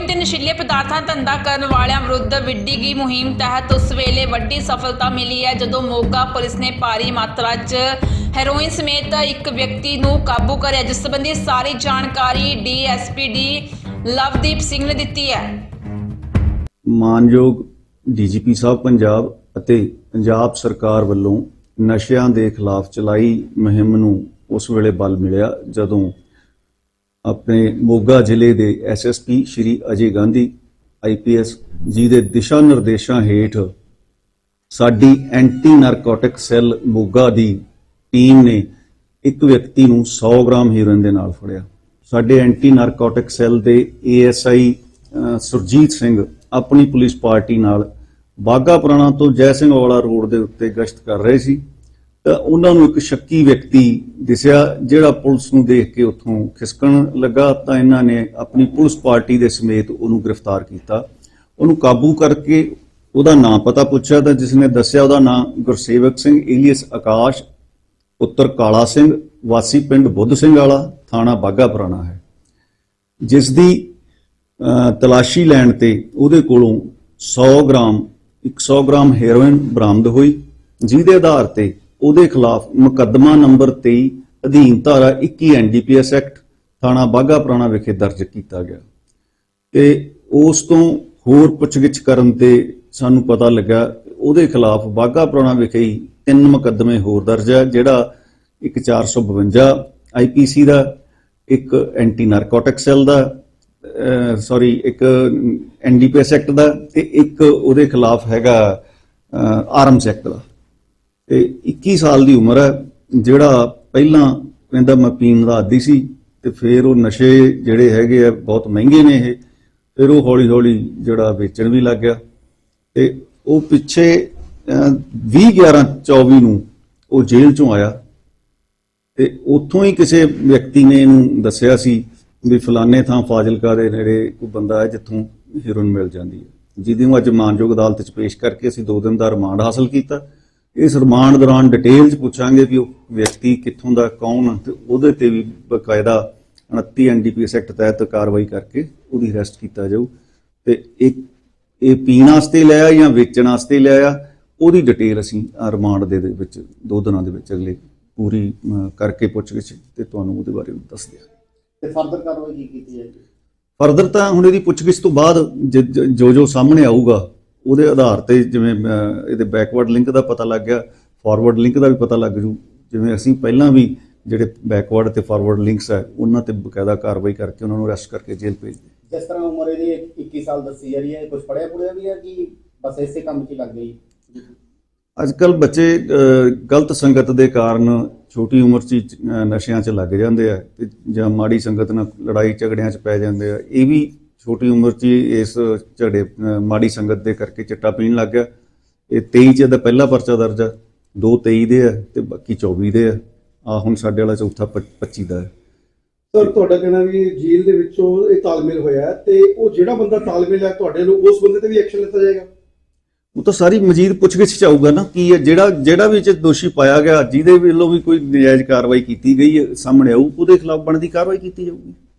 Heroin ਤੇ ਨਸ਼ੀਲੇ ਪਦਾਰਥਾਂ ਧੰਦਾ ਕਰਨ ਵਾਲਿਆਂ ਵਿਰੁੱਧ ਵਿੱਢੀ ਗਈ ਮੁਹਿੰਮ ਤਹਿਤ ਉਸ ਵੇਲੇ ਵੱਡੀ ਸਫਲਤਾ ਮਿਲੀ ਹੈ, ਜਦੋਂ ਮੋਗਾ ਪੁਲਿਸ ਨੇ ਭਾਰੀ ਮਾਤਰਾ 'ਚ ਹੈਰੋਇਨ ਸਮੇਤ ਇੱਕ ਵਿਅਕਤੀ ਨੂੰ ਕਾਬੂ ਕਰਿਆ, ਜਿਸ ਸੰਬੰਧੀ ਸਾਰੀ ਜਾਣਕਾਰੀ ਡੀਐਸਪੀ ਡੀ ਲਵਦੀਪ ਸਿੰਘ ਨੇ ਦਿੱਤੀ ਹੈ। ਮਾਨਯੋਗ ਡੀਜੀਪੀ ਸਾਹਿਬ, ਪੰਜਾਬ ਅਤੇ ਪੰਜਾਬ ਸਰਕਾਰ ਵੱਲੋਂ ਨਸ਼ਿਆਂ ਦੇ ਖਿਲਾਫ ਚਲਾਈ ਮੁਹਿੰਮ ਨੂੰ ਉਸ ਵੇਲੇ ਬਲ ਮਿਲਿਆ, ਜਦੋਂ ਆਪਣੇ ਮੋਗਾ ਜ਼ਿਲ੍ਹੇ ਦੇ ਐਸਐਸਪੀ ਸ਼੍ਰੀ ਅਜੇ ਗਾਂਧੀ ਆਈਪੀਐਸ ਜੀ ਦੇ ਦਿਸ਼ਾ ਨਿਰਦੇਸ਼ਾਂ ਹੇਠ ਸਾਡੀ ਐਂਟੀ ਨਾਰਕੋਟਿਕ ਸੈੱਲ ਮੋਗਾ ਦੀ ਟੀਮ ਨੇ ਇੱਕ ਵਿਅਕਤੀ ਨੂੰ 100 ਗ੍ਰਾਮ ਹੀਰੋਇਨ ਦੇ ਨਾਲ ਫੜਿਆ। ਸਾਡੇ ਐਂਟੀ ਨਾਰਕੋਟਿਕ ਸੈੱਲ ਦੇ ਏਐਸਆਈ ਸੁਰਜੀਤ ਸਿੰਘ ਆਪਣੀ ਪੁਲਿਸ ਪਾਰਟੀ ਨਾਲ ਬਾਗਾ ਪੁਰਾਣਾ ਤੋਂ ਜੈ ਸਿੰਘ ਵਾਲਾ ਰੋਡ ਦੇ ਉੱਤੇ ਗਸ਼ਤ ਕਰ ਰਹੇ ਸੀ। ਉਹਨਾਂ ਨੂੰ ਇੱਕ ਸ਼ੱਕੀ ਵਿਅਕਤੀ ਦਿਸਿਆ, ਜਿਹੜਾ ਪੁਲਿਸ ਨੂੰ ਦੇਖ ਕੇ ਉੱਥੋਂ ਖਿਸਕਣ ਲੱਗਾ। ਤਾਂ ਇਹਨਾਂ ਨੇ ਆਪਣੀ ਪੁਲਿਸ ਪਾਰਟੀ ਦੇ ਸਮੇਤ ਉਹਨੂੰ ਗ੍ਰਿਫਤਾਰ ਕੀਤਾ। ਉਹਨੂੰ ਕਾਬੂ ਕਰਕੇ ਉਹਦਾ ਨਾਂ ਪਤਾ ਪੁੱਛਿਆ ਤਾਂ ਜਿਸ ਨੇ ਦੱਸਿਆ ਉਹਦਾ ਨਾਂ ਗੁਰਸੇਵਕ ਸਿੰਘ, ਏਲੀਅਸ ਆਕਾਸ਼, ਪੁੱਤਰ ਕਾਲਾ ਸਿੰਘ, ਵਾਸੀ ਪਿੰਡ ਬੁੱਧ ਸਿੰਘ ਵਾਲਾ, ਥਾਣਾ ਬਾਗਾ ਪੁਰਾਣਾ ਹੈ। ਜਿਸ ਦੀ ਤਲਾਸ਼ੀ ਲੈਣ ਤੇ ਉਹਦੇ ਕੋਲੋਂ 100 ਗ੍ਰਾਮ 100 ਗ੍ਰਾਮ ਹੈਰੋਇਨ ਬਰਾਮਦ ਹੋਈ। ਜਿਹਦੇ ਆਧਾਰ ਤੇ ਉਹਦੇ ਖਿਲਾਫ ਮੁਕੱਦਮਾ ਨੰਬਰ 23 ਅਧੀਨ ਧਾਰਾ 21 ਐਨਡੀਪੀਐਸ ਐਕਟ, ਥਾਣਾ ਬਾਗਾ ਪੁਰਾਣਾ ਵਿਖੇ ਦਰਜ ਕੀਤਾ ਗਿਆ। ਤੇ ਉਸ ਤੋਂ ਹੋਰ ਪੁੱਛਗਿੱਛ ਕਰਨ ਤੇ ਸਾਨੂੰ ਪਤਾ ਲੱਗਾ, ਉਹਦੇ ਖਿਲਾਫ ਬਾਗਾ ਪੁਰਾਣਾ ਵਿਖੇ ਹੀ ਤਿੰਨ ਮੁਕੱਦਮੇ ਹੋਰ ਦਰਜ ਹੈ ਜਿਹੜਾ ਇੱਕ 452 ਆਈਪੀਸੀ ਦਾ, ਇੱਕ ਐਂਟੀ ਨਾਰਕੋਟਿਕ ਸੈੱਲ ਦਾ ਸੌਰੀ, ਇੱਕ ਐਨਡੀਪੀਐਸ ਐਕਟ ਦਾ ਤੇ ਇੱਕ ਉਹਦੇ ਖਿਲਾਫ ਹੈਗਾ ਆਰਮਸ ਐਕਟ ਦਾ। ਤੇ 21 ਸਾਲ ਦੀ ਉਮਰ ਹੈ, ਜਿਹੜਾ ਪਹਿਲਾਂ ਕਹਿੰਦਾ ਮੈਂ ਪੀਣ ਦਾ ਆਦੀ ਸੀ ਤੇ ਫਿਰ ਉਹ ਨਸ਼ੇ ਜਿਹੜੇ ਹੈਗੇ ਆ, ਬਹੁਤ ਮਹਿੰਗੇ ਨੇ ਇਹ, ਫਿਰ ਉਹ ਹੌਲੀ ਹੌਲੀ ਜਿਹੜਾ ਵੇਚਣ ਵੀ ਲੱਗ ਗਿਆ। ਤੇ ਉਹ ਪਿੱਛੇ 20 11 24 ਨੂੰ ਉਹ ਜੇਲ੍ਹ ਚੋਂ ਆਇਆ। ਤੇ ਉੱਥੋਂ ਹੀ ਕਿਸੇ ਵਿਅਕਤੀ ਨੇ ਇਹਨੂੰ ਦੱਸਿਆ ਸੀ ਵੀ ਫਲਾਣੇ ਥਾਂ ਫਾਜ਼ਿਲਕਾ ਦੇ ਨੇੜੇ ਕੋਈ ਬੰਦਾ ਹੈ ਜਿੱਥੋਂ ਹੀਰੋਇਨ ਮਿਲ ਜਾਂਦੀ ਹੈ। ਜਿਹਦੀ ਨੂੰ ਅੱਜ ਮਾਨਯੋਗ ਅਦਾਲਤ 'ਚ ਪੇਸ਼ ਕਰਕੇ ਅਸੀਂ 2 ਦਿਨ ਦਾ ਰਿਮਾਂਡ ਹਾਸਲ ਕੀਤਾ। ਇਸ ਰਿਮਾਂਡ ਦੌਰਾਨ ਡਿਟੇਲ 'ਚ ਪੁੱਛਾਂਗੇ ਵੀ ਉਹ ਵਿਅਕਤੀ ਕਿੱਥੋਂ ਦਾ ਕੌਣ ਆ ਤੇ ਉਹਦੇ ਤੇ ਵੀ ਬਕਾਇਦਾ 29 ਐਨਡੀਪੀਐਸ ਐਕਟ ਤਹਿਤ ਕਾਰਵਾਈ ਕਰਕੇ ਉਹਦੀ ਅਰੈਸਟ ਕੀਤਾ ਜਾਊ। ਤੇ ਇੱਕ ਇਹ ਪੀਣ ਵਾਸਤੇ ਲਿਆ ਜਾਂ ਵੇਚਣ ਵਾਸਤੇ ਲਿਆ ਉਹਦੀ ਡਿਟੇਲ ਅਸੀਂ ਰਿਮਾਂਡ ਦੇ ਵਿੱਚ ਦੋ ਦਿਨਾਂ ਦੇ ਵਿੱਚ ਅਗਲੇ ਪੂਰੀ ਕਰਕੇ ਪੁੱਛਗਿੱਛ ਤੇ ਤੁਹਾਨੂੰ ਉਹਦੇ ਬਾਰੇ ਦੱਸਦੇ ਹਾਂ ਤੇ ਫਰਦਰ ਕਾਰਵਾਈ ਕੀ ਕੀਤੀ ਜਾਏਗੀ? ਫਰਦਰ ਤਾਂ ਹੁਣ ਇਹਦੀ ਪੁੱਛਗਿੱਛ ਤੋਂ ਬਾਅਦ ਜੋ ਜੋ ਸਾਹਮਣੇ ਆਊਗਾ ਉਹਦੇ ਆਧਾਰ ਤੇ ਜਿਵੇਂ ਇਹਦੇ ਬੈਕਵਰਡ ਲਿੰਕ ਦਾ ਪਤਾ ਲੱਗ ਗਿਆ ਫਾਰਵਰਡ ਲਿੰਕ ਦਾ ਵੀ ਪਤਾ ਲੱਗ ਜੂ। ਜਿਵੇਂ ਅਸੀਂ ਪਹਿਲਾਂ ਵੀ ਜਿਹੜੇ ਬੈਕਵਰਡ ਤੇ ਫਾਰਵਰਡ ਲਿੰਕਸ ਹੈ ਉਹਨਾਂ ਤੇ ਬਕਾਇਦਾ ਕਾਰਵਾਈ ਕਰਕੇ ਉਹਨਾਂ ਨੂੰ ਅਰੈਸਟ ਕਰਕੇ ਜੇਲ੍ਹ ਭੇਜਦੇ ਜਿਸ ਤਰ੍ਹਾਂ ਉਮਰ ਇਹਦੀ 21 ਸਾਲ ਦੱਸੀ ਜਾ ਰਹੀ ਹੈ ਕੁਝ ਪੜਿਆ ਪੁੜਿਆ ਵੀ ਹੈ ਕਿ ਬਸ ਇਸੇ ਕੰਮ 'ਚ ਲੱਗ ਗਈ? ਅੱਜ ਕੱਲ ਬੱਚੇ ਗਲਤ ਸੰਗਤ ਦੇ ਕਾਰਨ ਛੋਟੀ ਉਮਰ 'ਚ ਨਸ਼ਿਆਂ 'ਚ ਲੱਗ ਜਾਂਦੇ ਆ ਤੇ ਜਾਂ ਮਾੜੀ ਸੰਗਤ ਨਾਲ ਲੜਾਈ ਝਗੜਿਆਂ 'ਚ ਪੈ ਜਾਂਦੇ ਆ। ਇਹ ਵੀ ਛੋਟੀ ਉਮਰ 'ਚ ਹੀ ਇਸ ਝੜੇ ਮਾੜੀ ਸੰਗਤ ਦੇ ਕਰਕੇ ਚਿੱਟਾ ਪੀਣ ਲੱਗ ਗਿਆ। ਇਹ 23 'ਚ ਇਹਦਾ ਪਹਿਲਾ ਪਰਚਾ ਦਰਜ ਆ। ਦੋ 23 ਦੇ ਆ ਤੇ ਬਾਕੀ 24 ਦੇ ਆ। ਆ ਹੁਣ ਸਾਡੇ ਵਾਲਾ ਚੌਥਾ ਪ- 25 ਦਾ ਹੈ ਸਰ ਤੁਹਾਡਾ ਕਹਿਣਾ ਵੀ ਜੇਲ੍ਹ ਦੇ ਵਿੱਚੋਂ ਇਹ ਤਾਲਮੇਲ ਹੋਇਆ ਹੈ ਤੇ ਉਹ ਜਿਹੜਾ ਬੰਦਾ ਤਾਲਮੇਲ ਹੈ ਤੁਹਾਡੇ ਨੂੰ ਉਸ ਬੰਦੇ ਤੇ ਵੀ ਐਕਸ਼ਨ ਲਿੱਤਾ ਜਾਏਗਾ? ਉਹ ਤਾਂ ਸਾਰੀ ਮਜੀਦ ਪੁੱਛਗਿੱਛ ਚ ਆਊਗਾ ਨਾ ਕੀ ਹੈ ਜਿਹੜਾ ਜਿਹੜਾ ਵੀ 'ਚ ਦੋਸ਼ੀ ਪਾਇਆ ਗਿਆ ਜਿਹਦੇ ਵੱਲੋਂ ਵੀ ਕੋਈ ਨਜਾਇਜ਼ ਕਾਰਵਾਈ ਕੀਤੀ ਗਈ ਹੈ ਸਾਹਮਣੇ ਆਊ ਉਹਦੇ ਖਿਲਾਫ ਬਣਦੀ ਕਾਰਵਾਈ ਕੀਤੀ ਜਾਊਗੀ।